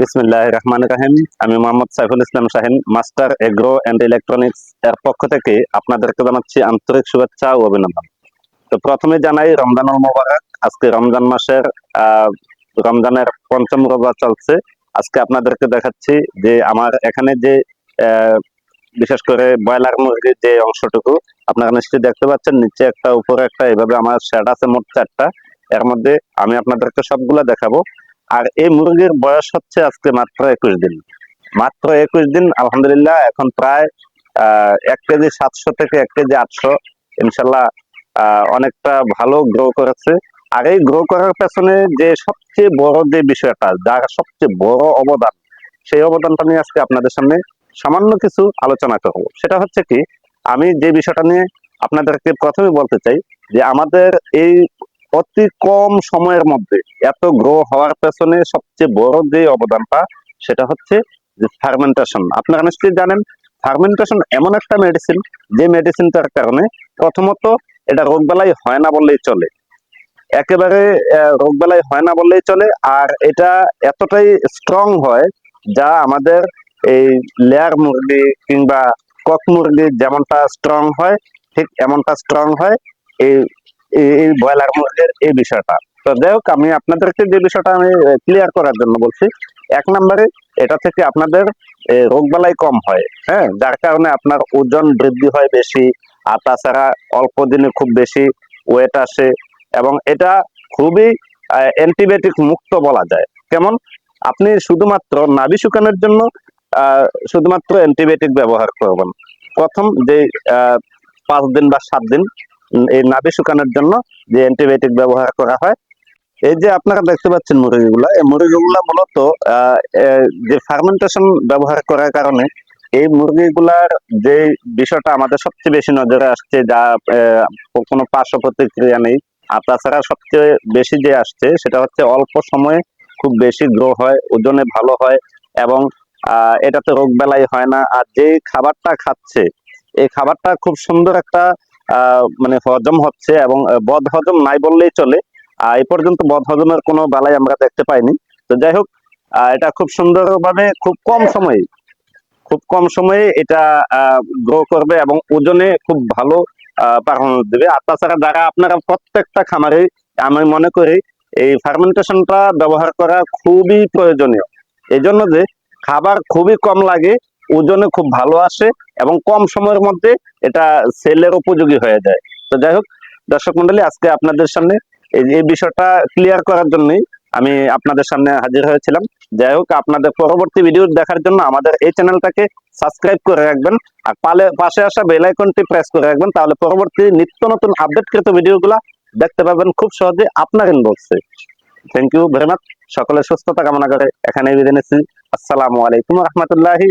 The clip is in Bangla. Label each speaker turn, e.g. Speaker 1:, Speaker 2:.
Speaker 1: বিসমিল্লাহ রহমান রাহিম আমি Mohammad Saiful Islam Shahin, master agro and electronics এর পক্ষ থেকে আপনাদেরকে জানাচ্ছি আন্তরিক শুভেচ্ছা ও অভিনন্দন। তো প্রথমে জানাই রমজানুল মোবারক, আজকে রমজান মাসের রমজানের পঞ্চম রোজা চলছে। আজকে আপনাদেরকে দেখাচ্ছি যে আমার এখানে যে বিশেষ করে ব্রয়লার মুরগির যে অংশটুকু, আপনারা নিশ্চয়ই দেখতে পাচ্ছেন, নিচে একটা, উপরে একটা এভাবে আমার শেড আছে মোট চারটা। এর মধ্যে আমি আপনাদেরকে সবগুলা দেখাবো। আর এই মুরগির বয়স হচ্ছে আজকে মাত্র একুশ দিন। মাত্র একুশ দিন আলহামদুলিল্লাহ এখন প্রায় আহ, এক কেজি সাতশো থেকে এক কেজি আটশো। ইনশাল্লাহ অনেকটা ভালো গ্রো করেছে। আর এই গ্রো করার পেছনে যে সবচেয়ে বড় যে বিষয়টা যার সবচেয়ে বড় অবদান সেই অবদানটা নিয়ে আজকে আপনাদের সামনে সামান্য কিছু আলোচনা করব। সেটা হচ্ছে কি আমি যে বিষয়টা নিয়ে আপনাদেরকে প্রথমে বলতে চাই যে আমাদের এই অতি কম সময়ের মধ্যে এত গ্রো হওয়ার পেছনে সবচেয়ে বড় যে অবদানটা সেটা হচ্ছে যে ফার্মেন্টেশন আপনারা নিশ্চয়ই জানেন ফার্মেন্টেশন এমন একটা মেডিসিন যে মেডিসিনটার কারণে প্রথমত এটা রোগবেলাই হয় না বললেই চলে। একেবারে আহ, রোগবেলাই হয় না বললেই চলে আর এটা এতটাই স্ট্রং হয় যা আমাদের এই লেয়ার মুরগি কিংবা কক মুরগি যেমনটা স্ট্রং হয় ঠিক এমনটা স্ট্রং হয় এই এই- ব্রয়লার মুরগির এই বিষয়টা। তো যাই হোক আমি আপনাদেরকে যে বিষয়টা আমি ক্লিয়ার করার জন্য বলছি, এক নম্বরে এটা থেকে আপনাদের রোগ বালাই কম হয় হ্যাঁ? যার কারণে আপনার ওজন বৃদ্ধি হয় বেশি, আর তাছাড়া অল্প দিনে খুব বেশি ওয়েট আসে, এবং এটা খুবই অ্যান্টিবায়োটিক মুক্ত বলা যায়। কেমন? আপনি শুধুমাত্র নাভি শুকানোর জন্য শুধুমাত্র অ্যান্টিবায়োটিক ব্যবহার করবেন। প্রথম যে পাঁচ দিন বা সাত দিন এই নাভি শুকানোর জন্য যে অ্যান্টিবায়োটিক ব্যবহার করা হয়। এই যে আপনারা দেখতে পাচ্ছেন মুরগিগুলা, এই মুরগিগুলা মূলত যে ফার্মেন্টেশন ব্যবহার করার কারণে এই মুরগিগুলার যে বিষয়টা আমাদের সবচেয়ে বেশি নজরে আসছে, যা কোনো পার্শ্ব প্রতিক্রিয়া নেই। আর তাছাড়া সবচেয়ে বেশি যে আসছে, সেটা হচ্ছে অল্প সময়ে খুব বেশি গ্রো হয়, ওজনে ভালো হয় এবং এটাতে রোগ বেলাই হয় না। আর যে খাবারটা খাচ্ছে, এই খাবারটা খুব সুন্দর একটা মানে হজম হচ্ছে এবং বদ হজম নাই বললেই চলে। এই পর্যন্ত বদ হজমের কোনো বালাই আমরা দেখতে পাইনি। তো যাই হোক এটা খুব সুন্দরভাবে খুব কম সময়ে, খুব কম সময়ে এটা গ্রো করবে এবং ওজনে খুব ভালো পারফরমেন্স দেবে। আর তাছাড়া যারা আপনারা প্রত্যেকটা খামারে, আমি মনে করি এই ফার্মেন্টেশনটা ব্যবহার করা খুবই প্রয়োজনীয়। এই জন্য যে খাবার খুবই কম লাগে ওজনে খুব ভালো আসে এবং কম সময়ের মধ্যে এটা সেলের উপযোগী হয়ে যায়। তো যাই হোক, দর্শক মন্ডলী, আজকে আপনাদের সামনে এই বিষয়টা ক্লিয়ার করার জন্যই আমি আপনাদের সামনে হাজির হয়েছিলাম। যাই হোক, আপনাদের পরবর্তী ভিডিও দেখার জন্য আমাদের এই চ্যানেলটাকে সাবস্ক্রাইব করে রাখবেন আর পালে পাশে আসা বেল আইকনটি প্রেস করে রাখবেন, তাহলে পরবর্তী নিত্য নতুন আপডেটকৃত ভিডিওগুলো দেখতে পাবেন খুব সহজে আপনার ইনবক্সে থ্যাংক ইউ ভেরি মাচ সকলের সুস্থতা কামনা করে এখানে বিদায় নিচ্ছি। আসসালামু আলাইকুম রহমতুল্লাহি